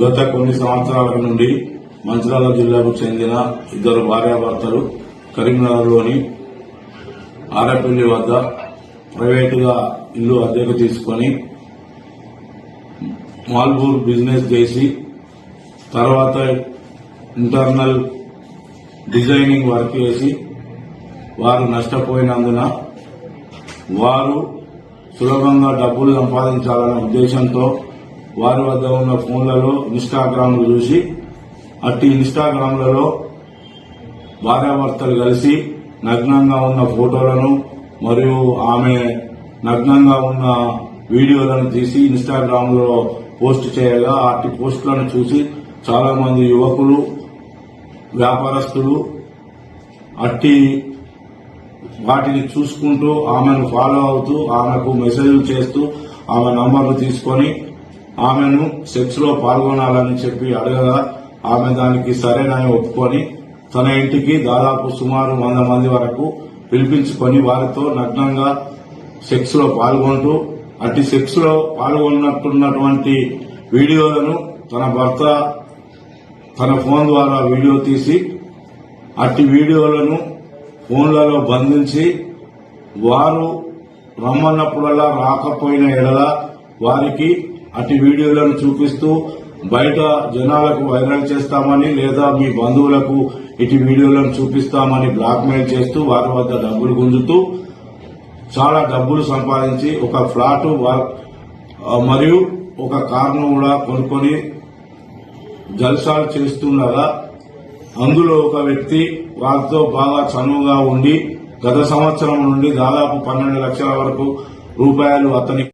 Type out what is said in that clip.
గత కొన్ని సంవత్సరాల నుండి మంచిర్యాల జిల్లాకు చెందిన ఇద్దరు భార్యాభర్తలు కరీంనగర్లోని ఆరపల్లి వద్ద ప్రైవేటుగా ఇల్లు అద్దెకు తీసుకొని మాల్బూర్ బిజినెస్ చేసి తర్వాత ఇంటర్నల్ డిజైనింగ్ వర్క్ చేసి వారు నష్టపోయినందున వారు సులభంగా డబ్బులు సంపాదించాలనే ఉద్దేశంతో వారి వద్ద ఉన్న ఫోన్లలో ఇన్స్టాగ్రామ్లు చూసి అట్టి ఇన్స్టాగ్రామ్లలో భార్యాభర్తలు కలిసి నగ్నంగా ఉన్న ఫోటోలను మరియు ఆమె నగ్నంగా ఉన్న వీడియోలను తీసి ఇన్స్టాగ్రామ్లో పోస్ట్ చేయగా అట్టి పోస్టులను చూసి చాలా మంది యువకులు వ్యాపారస్తులు అట్టి వాటిని చూసుకుంటూ ఆమెను ఫాలో అవుతూ ఆమెకు మెసేజ్లు చేస్తూ ఆమె నంబర్లు తీసుకొని ఆమెను సెక్స్లో పాల్గొనాలని చెప్పి అడగగా ఆమె దానికి సరేనని ఒప్పుకొని తన ఇంటికి దాదాపు సుమారు వంద మంది వరకు పిలిపించుకొని వారితో నగ్నంగా సెక్స్లో పాల్గొంటూ అట్టి సెక్స్లో పాల్గొన్నట్టున్నటువంటి వీడియోలను తన భర్త తన ఫోన్ ద్వారా వీడియో తీసి అట్టి వీడియోలను ఫోన్లలో బంధించి వారు రమ్మన్నప్పుడల్లా రాకపోయిన ఎడల వారికి అటు వీడియోలను చూపిస్తూ బయట జనాలకు వైరల్ చేస్తామని లేదా మీ బంధువులకు ఇటు వీడియోలను చూపిస్తామని బ్లాక్మెయిల్ చేస్తూ వారి వద్ద డబ్బులు గుంజుతూ చాలా డబ్బులు సంపాదించి ఒక ఫ్లాట్ మరియు ఒక కార్ను కూడా కొనుక్కొని జల్సాలు చేస్తుండగా అందులో ఒక వ్యక్తి వారితో బాగా చనువుగా ఉండి గత సంవత్సరం నుండి దాదాపు పన్నెండు లక్షల వరకు రూపాయలు అతని